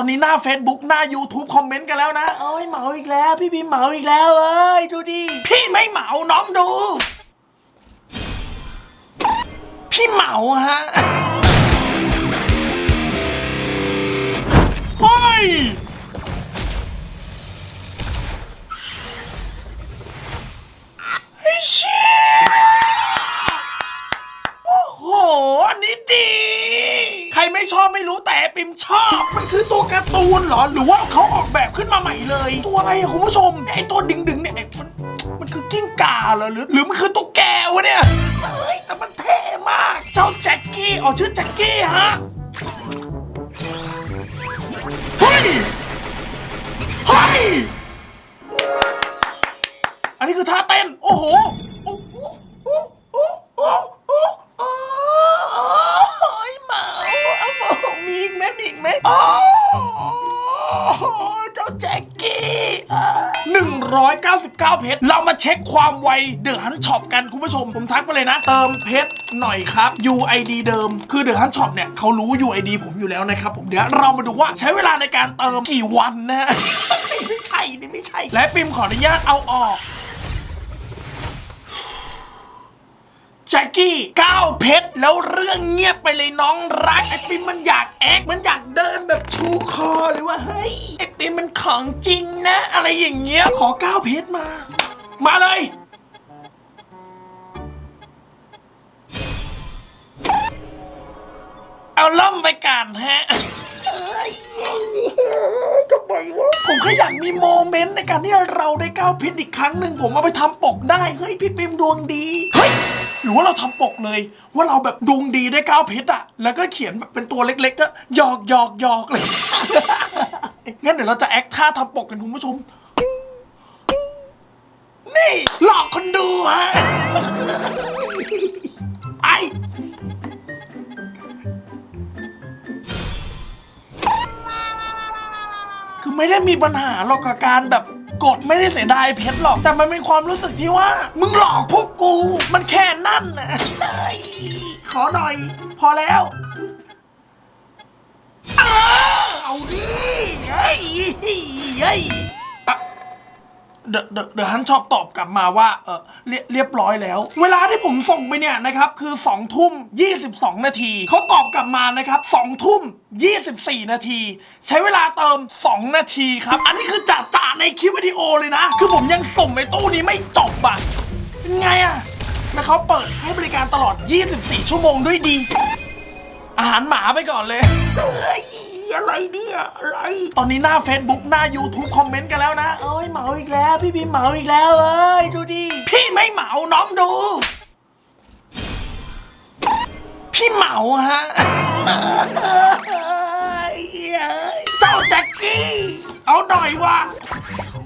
อนนี้หน้า Facebook หน้า YouTube คอมเมนต์กันแล้วนะโอ้ยเหมาอีกแล้ว พี่พิมเหมาอีกแล้วเอ้ยดูดิ พี่ไม่เหมาน้องดู พี่เหมาฮะ อันนี้ดี ใครไม่ชอบไม่รู้แต่ปิมชอบ มันคือตัวการ์ตูนเหรอ หรือว่าเขาออกแบบขึ้นมาใหม่เลย ตัวอะไรอะคุณผู้ชมไอ้ตัวดึงดึงๆเนี่ยไอ้มันมันคือกิ้งก่าเหรอหรือหรือมันคือตุ๊กแกวะเนี่ยเฮ้ยแต่มันเท่มาก เจ้าแจ็คกี้อ๋อชื่อแจ็คกี้ฮะเฮ้ยเฮ้ยอันนี้คือท่าเต้น โอ้โห 9 เพชร เรามาเช็คความไวเดือดฮันช็อปกันคุณผู้ชม ผมทักไปเลยนะ เติมเพชรหน่อยครับ UID เดิม คือเดือดฮันช็อปเนี่ยเขารู้ UID ผมอยู่แล้วนะครับผมเดี๋ยวเรามาดูว่าใช้เวลาในการเติมกี่วันนะ ไม่ใช่นี่ไม่ใช่ และปิมขออนุญาตเอาออก แจ็คกี้ก้าวเพชรแล้วเรื่องเงียบไปเลยน้องรักไอ้ปิมมันอยากแอคมันอยากเดินแบบชูคอเลยว่าเฮ้ยไอ้ปิมมันของจริงนะ อะไรอย่างเงี้ยขอก้าวเพชรมา มาเลย เอาล่มไปกันฮะทำไมวะผมแค่อยากมีโมเมนต์ในการที่เราได้ก้าวเพชรอีกครั้งหนึ่งผมเอาไปทำปกได้ เฮ้ยพี่ปิมดวงดีเฮ้ย หรือว่าเราทำปกเลย ว่าเราแบบดวงดีได้ก้าวเพชรอะแล้วก็เขียนแบบเป็นตัวเล็กๆก็หยอกหยอกหยอกเลย งั้นเดี๋ยวเราจะแอคท่าทำปกกันคุณผู้ชม นี่หลอกคนดูฮะ ไอ คือไม่ได้มีปัญหาหรอกกับการแบบ กดไม่ได้เสียดายเพชรหรอก แต่มันเป็นความรู้สึกที่ว่า มึงหลอกพวกกู มันแค่นั่นนะเฮ้ยขอหน่อย พอแล้วเออเอาดิเฮ้ยเฮ้ย เดอะเดอะเดอะฮันชอบตอบกลับมาว่าเออเรียเรียบร้อยแล้ว เวลาที่ผมส่งไปเนี่ยนะครับคือ2ทุ่ม22 นาทีเขาตอบกลับมานะครับ2ทุ่ม24 นาที ใช้เวลาเติม 2 นาทีครับ อันนี้คือจ่าจ่าในคลิปวิดีโอเลยนะ คือผมยังส่งไปตู้นี้ไม่จบอะเป็นไงอะแล้วเขาเปิดให้บริการตลอด 24 ชั่วโมงด้วยดี อาหารหมาไปก่อนเลย อะไรเนี่ยอะไร ตอนนี้หน้า Facebook หน้า YouTube คอมเมนต์กันแล้วนะโอ้ยเหมาอีกแล้ว พี่พิมเหมาอีกแล้วเอ้ยดูดิพี่ไม่เหมาน้องดู พี่เหมาฮะ เจ้าแจ็คกี้ เอาหน่อยว่ะ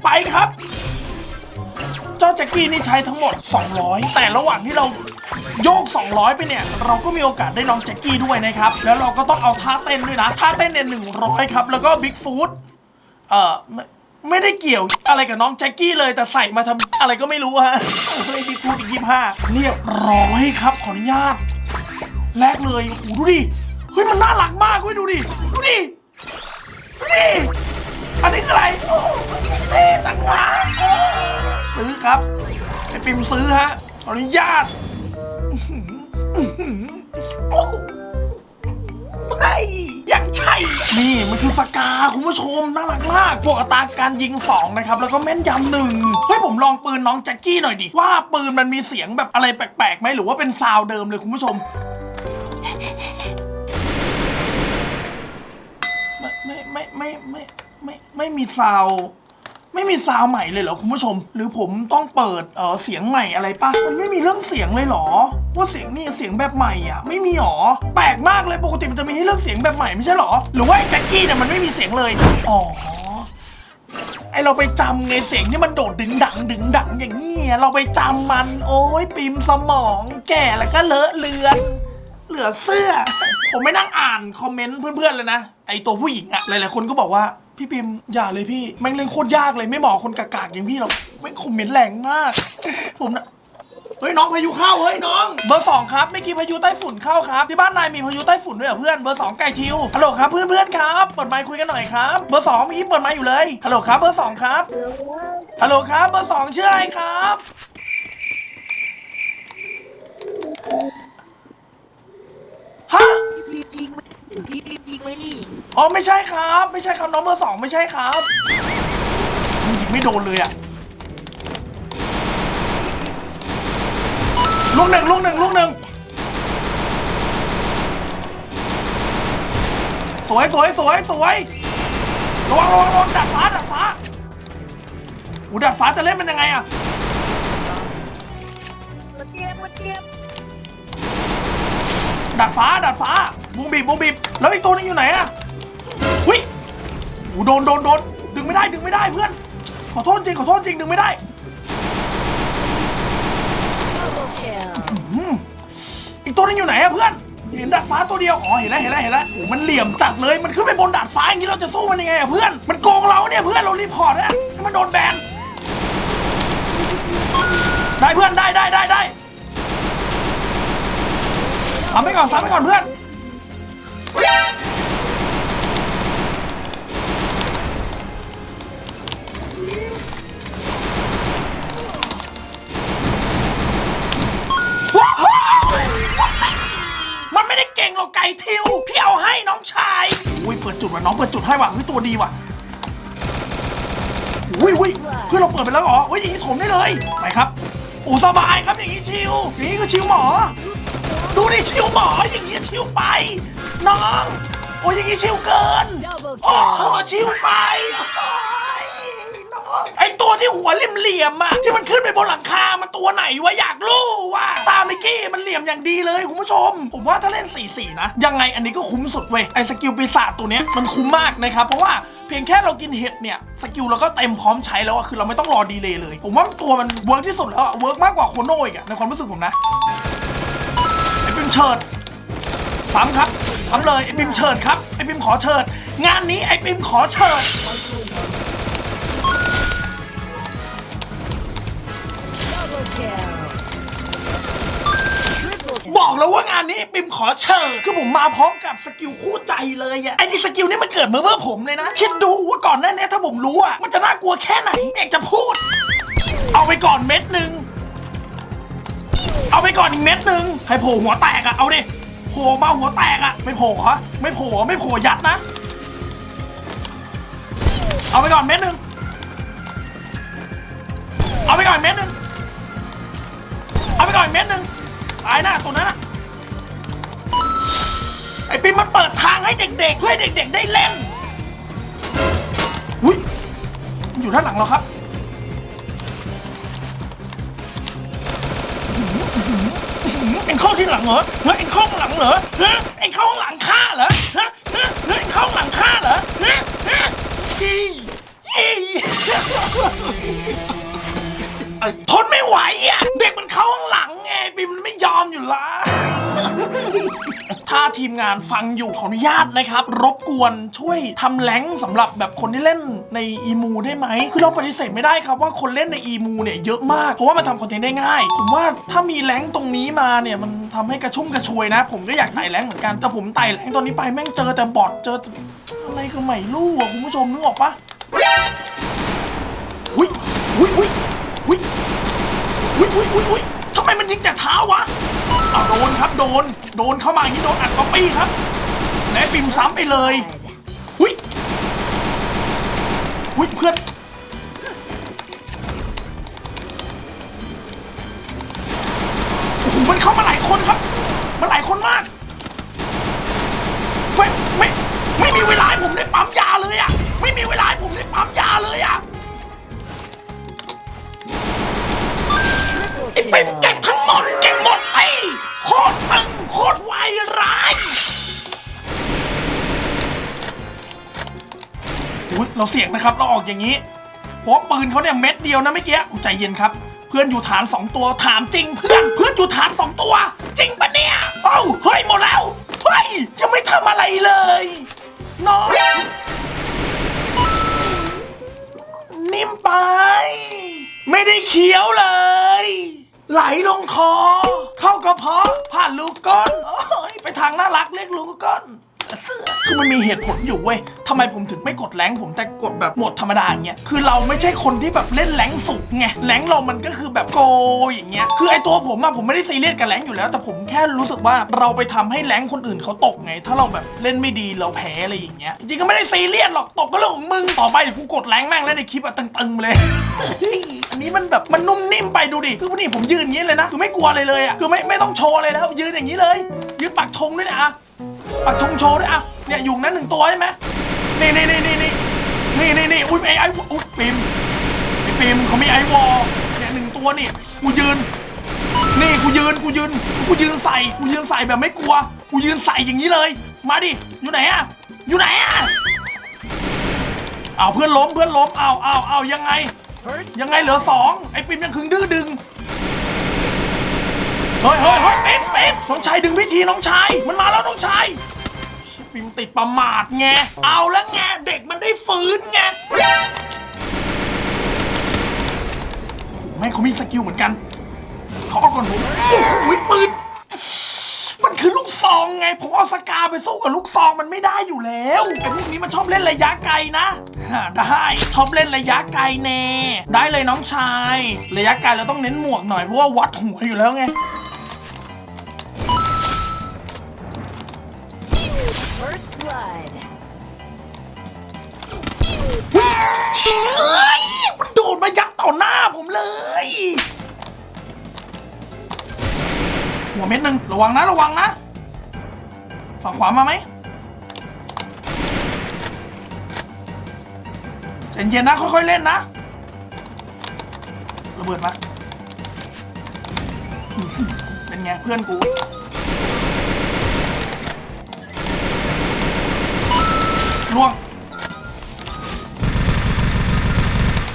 ไปครับเจ้า แจ็คกี้นี่ใช้ทั้งหมด 200 แต่ระหว่างที่เราโยก 200 ไปเนี่ย เราก็มีโอกาสได้น้องแจ็คกี้ด้วยนะครับ แล้วเราก็ต้องเอาท่าเต้นด้วยนะ ท่าเต้นเนี่ย100ครับ แล้วก็บิ๊กฟูดเอ่อไม่ไม่ได้เกี่ยวอะไรกับน้องแจ็คกี้เลยแต่ใส่มาทำอะไรก็ไม่รู้ฮะเฮ้ยบิ๊กฟูดอีกยี่ห้าเรียบร้อยครับ ขออนุญาตแรกเลยโอ้โหดูดิเฮ้ยมันน่ารักมากเว้ยดูดิดูดิ ซื้อครับไอปิมซื้อฮะขออนุญาตไม่ยังใช่ นี่มันคือสกา คุณผู้ชมน่ารักมากบวกอัตราการยิง 2 นะครับ แล้วก็แม่นยำหนึ่งเฮ้ยผมลองปืนน้องแจ็คกี้หน่อยดิ ว่าปืนมันมีเสียงแบบอะไรแปลกๆไหมหรือว่าเป็นซาวเดิมเลยคุณผู้ชม ไม่ ไม่ ไม่ ไม่ ไม่ ไม่ ไม่มีซาว ไม่มีซาวใหม่เลยเหรอคุณผู้ชม หรือผมต้องเปิดเออเสียงใหม่อะไรปะมันไม่มีเรื่องเสียงเลยเหรอว่าเสียงนี่เสียงแบบใหม่อะไม่มีหรอแปลกมากเลยปกติมันจะมีให้เลือกเสียงแบบใหม่ไม่ใช่เหรอหรือว่าไอ้แจ็คกี้เนี่ยมันไม่มีเสียงเลยอ๋อไอเราไปจำไงเสียงที่มันโดดดึงดังดึงดังอย่างนี้เราไปจำมัน โอ้ยปิมสมองแก่แล้วก็เลอะเลือน เหลือเสื้อ ผมไม่นั่งอ่านคอมเมนต์เพื่อนๆเลยนะไอตัวผู้หญิงอะหลายๆคนก็บอกว่า พี่ปิมอย่าเลยพี่แม่งเล่นโคตรยากเลยไม่เหมาะคนกากๆอย่างพี่หรอกแม่งคอมเมนต์แรงมาก ผมนะเฮ้ยน้องพายุเข้าเฮ้ยน้องเบอร์สองครับเมื่อกี้พายุใต้ฝุ่นเข้าครับที่บ้านนายมีพายุใต้ฝุ่นด้วยเหรอเพื่อนเบอร์สองไก่ทิวฮัลโหลครับเพื่อนเพื่อนๆครับเปิดไมค์คุยกันหน่อยครับเบอร์สองเมื่อกี้เปิดไมค์อยู่เลยฮัลโหลครับเบอร์สองครับฮัลโหลครับเบอร์สองชื่ออะไรครับฮะ พี่ยิงไหมพี่ยิงไหมนี่อ๋อไม่ใช่ครับ ไม่ใช่ครับน้องเบอร์สองไม่ใช่ครับยิงไม่โดนเลยอะลูกหนึ่งลูกหนึ่งลูกหนึ่งสวยสวยสวยสวยระวังระวังระวังดัดฟ้าดัดฟ้าอูดัดฟ้าจะเล่นเป็นยังไงอะมาเจ็บมาเจ็บดัดฟ้าดัดฟ้า บุงบีบบุงบีบแล้วไอีกตัวนึงอยู่ไหนอะหุ้ยอูโดนโดนโดนดึงไม่ได้ดึงไม่ได้เพื่อน ขอโทษจริงขอโทษจริงดึงไม่ได้อีกตัวนึงอยู่ไหนอะเพื่อน เห็นดาดฟ้าตัวเดียว อ๋อ เห็นแล้ว เห็นแล้ว เห็นแล้วโอ้มันเหลี่ยมจัดเลย มันขึ้นไปบนดาดฟ้าอย่างนี้เราจะสู้มันยังไงอะเพื่อน มันโกงเราเนี่ยเพื่อน เรารีพอร์ตอะให้มันโดนแบน ได้เพื่อน ได้ได้ได้ได้ทำไปก่อนทำไปก่อนเพื่อน มันไม่ได้เก่งหรอกไก่ทิว พี่เอาให้น้องชายอุ้ยเปิดจุดว่ะน้องเปิดจุดให้ว่ะเฮ้ยตัวดีว่ะอุ้ยอุ้ยเพื่อนเราเปิดไปแล้วเหรออุ้ยอย่างนี้ถมได้เลย ไปครับโอ้สบายครับอย่างนี้ชิวอย่างนี้คือชิวหมอ ชิวไป น้อง โอ้ยอย่างนี้ชิวเกินโอ้โหชิวไปโอ้ยน้องไอตัวที่หัวเหลี่ยมๆอะที่มันขึ้นไปบนหลังคา มันตัวไหนวะอยากรู้ว่ะตาเมื่อกี้มันเหลี่ยมอย่างดีเลยคุณผู้ชม ผมว่าถ้าเล่น 4-4 นะ ยังไงอันนี้ก็คุ้มสุดเว้ยไอสกิลปีศาจตัวเนี้ยมันคุ้มมากนะครับ เพราะว่าเพียงแค่เรากินเห็ดเนี่ยสกิลเราก็เต็มพร้อมใช้แล้วอะคือเราไม่ต้องรอดีเลย์เลย ผมว่าตัวมันเวิร์กที่สุดแล้วอะเวิร์กมากกว่าโคโนอีกอะในความรู้สึกผมนะ ไอปิมเชิด ซ้ำครับซ้ำเลยไอปิมเชิดครับไอปิมขอเชิด งานนี้ไอปิมขอเชิดบอกแล้วว่างานนี้ปิมขอเชิญคือผมมาพร้อมกับสกิลคู่ใจเลยอะไอ้ที่สกิลนี่มันเกิดมาเพื่อผมเลยนะ คิดดูว่าก่อนหน้านี้ถ้าผมรู้อะมันจะน่ากลัวแค่ไหนอยากจะพูด เอาไปก่อนเม็ดหนึ่งเอาไปก่อนอีกเม็ดหนึ่งให้โผล่หัวแตกอะเอาดิ โผล่มาหัวแตกอะไม่โผล่เหรอไม่โผล่เหรอไม่โผล่ยัดนะ เอาไปก่อนเม็ดหนึ่งเอาไปก่อนเม็ดหนึ่งเอาไปก่อนเม็ดหนึ่งตายหน้าตัวนั้นอะไอ้ปิมมันเปิดทางให้เด็กๆเพื่อให้เด็กๆได้เล่นอุ้ยมันอยู่ด้านหลังเราครับ เอ็งเข้าที่หลังเหรอเฮ้ยเอ็งเข้าข้างหลังเหรอฮะเอ็งเข้าข้างหลังข้าเหรอฮะฮะเฮ้ยเอ็งเข้าข้างหลังข้าเหรอฮะฮะอีอีทนไม่ไหวอะเด็กมันเข้าข้างหลังามอยู่ละถ้าทีมงานฟังอยู่ขออนุญาตนะครับ รบกวนช่วยทำแหลงสำหรับแบบคนที่เล่นในอีมูได้ไหม คือเราปฏิเสธไม่ได้ครับว่าคนเล่นในอีมูเนี่ยเยอะมาก เพราะว่ามันทำคอนเทนต์ได้ง่าย ผมว่าถ้ามีแหลงตรงนี้มาเนี่ยมันทำให้กระชุ่มกระชวยนะ ผมก็อยากไต่แหลงเหมือนกัน แต่ผมไต่แหลงตอนนี้ไปแม่งเจอแต่บอทเจออะไรก็ไม่รู้อะคุณผู้ชมนึกออกปะอุ้ยอุ้ยอุ้ยอุ้ยอุ้ยอุ้ยอุ้ยทำไมมันยิงแต่เท้าวะ เอาโดนครับโดน โดนเข้ามาอย่างนี้โดนอัดก๊อปปี้ครับและปิมซ้ำไปเลยหุยหุยเพื่อนโอ้โหมันเข้ามาหลายคนครับ ออกอย่างนี้เพราะว่าปืนเขาเนี่ยเม็ดเดียวนะเมื่อกี้ใจเย็นครับ เพื่อนอยู่ฐานสองตัวถามจริง เพื่อนเพื่อนอยู่ฐานสองตัว จริงปะเนี่ยเอ้าเฮ้ยหมดแล้วเฮ้ยยังไม่ทำอะไรเลยน้องนิ่มไป ไม่ได้เคี้ยวเลย ไหลลงคอ เข้ากระเพาะผ่านลูกก้นโอ้ยไปทางน่ารักเรียกลูกก้น เสื้อ คือมันมีเหตุผลอยู่เว้ยทำไมผมถึงไม่กดแรงผมแต่กดแบบโหมดธรรมดาอย่างเงี้ย คือเราไม่ใช่คนที่แบบเล่นแรงสุดไง แรงเรามันก็คือแบบโกอย่างเงี้ย คือไอตัวผมอะผมไม่ได้ซีเรียสกับแรงอยู่แล้ว แต่ผมแค่รู้สึกว่าเราไปทำให้แรงคนอื่นเขาตกไง ถ้าเราแบบเล่นไม่ดีเราแพ้อะไรอย่างเงี้ย จริงก็ไม่ได้ซีเรียสหรอก ตกก็เรื่องของมึง ต่อไปเดี๋ยวกูกดแรงแม่งแล้วในคลิปอะตึงๆเลยอันนี้มันแบบมันนุ่มนิ่มไปดูดิ คือวันนี้ผมยืนอย่างนี้เลยนะ คือไม่กลัวเลยเลยอะคือไม่ไม่ต้องโชว์เลยแล้ว ยืนอย่างนี้เลย ยืนปักธงด้วยนะ ปักธงโชว์ด้วยอะเนี่ยอยู่นั้นหนึ่งตัวใช่ไหมนี่นี่นี่นี่นี่นี่นี่นี่อุ้ยไอ้ไอ้อุ้ยปิมไอปิมเขามีไอ้วอลเนี่ยหนึ่งตัวนี่กูยืน นี่กูยืนกูยืนกูยืนใส่กูยืนใส่แบบไม่กลัวกูยืนใส่อย่างนี้เลย มาดิอยู่ไหนอะอยู่ไหนอะเอาเพื่อนล้มเพื่อนล้มเอาเอาเอายังไง ยังไงเหลือสองไอ้ปิมยังคึงดื้อดึงเฮ้ยเฮ้ยเฮ้ยปิมปิมน้องชายดึงพิธีน้องชายมันมาแล้วน้องชาย ปิมติดประมาทไง เอาแล้วไงเด็กมันได้ฟื้นไงโอ้โหแม่งเขามีสกิลเหมือนกันเขาเอาก่อนผมโอ้โหปืน มันคือลูกซองไง ผมเอาสกาไปสู้กับลูกซองมันไม่ได้อยู่แล้วไอ้พวกนี้มันชอบเล่นระยะไกลนะฮะได้ชอบเล่นระยะไกลแน่ ได้เลยน้องชาย ระยะไกลเราต้องเน้นหมวกหน่อยเพราะว่าวัดหัวอยู่แล้วไง blood. เฮ้ยมันโดดมายัดต่อหน้าผมเลย หัวเม็ดหนึ่งระวังนะระวังนะฝั่งขวามาไหมใจเย็นนะค่อยๆเล่นนะระเบิดมาอื้อหือเป็นไงเพื่อนกู ล่วง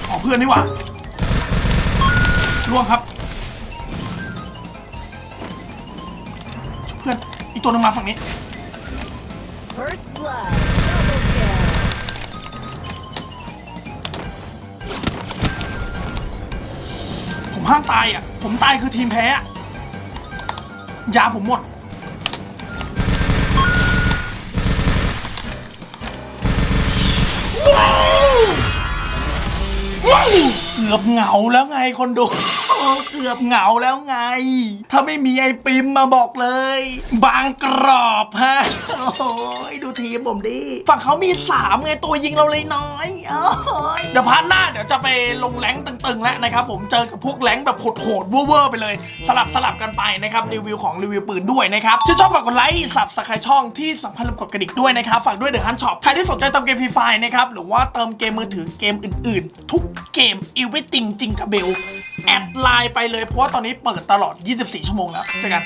อ๋อเพื่อนนี่หว่าล่วงครับชุบเพื่อนอีกตัวหนึงมาฝั่งนี้ First blood. Double kill. ผมห้ามตายอะ ผมตายคือทีมแพ้อะยาผมหมด อบเหงาแล้วไงคนดู เกือบเหงาแล้วไง ถ้าไม่มีไอปิมมาบอกเลย บางกรอบฮะ โอ้ยดูทีมผมดิ ฝั่งเขามีสามไงตัวยิงเราเลยน้อยโอ้ยเดี๋ยวพาร์ทหน้าเดี๋ยวจะไปลงแรงตึงๆแล้วนะครับผมเจอกับพวกแรงแบบโหดๆเว่อร์ๆไปเลย สลับสลับกันไปนะครับรีวิวของรีวิวปืนด้วยนะครับชื่นชอบฝากกดไลค์สับสไครช่องที่สำคัญลืมกดกระดิ่งด้วยนะครับฝากด้วยเดอะฮันช็อปใครที่สนใจเติมเกมฟรีไฟนะครับหรือว่าเติมเกมมือถือเกมอื่นๆ ทุกเกมอีวิติงจริงกับเบล แอดไลน์ไปเลยเพราะว่าตอนนี้เปิดตลอด 24 ชั่วโมงแล้วเจอกัน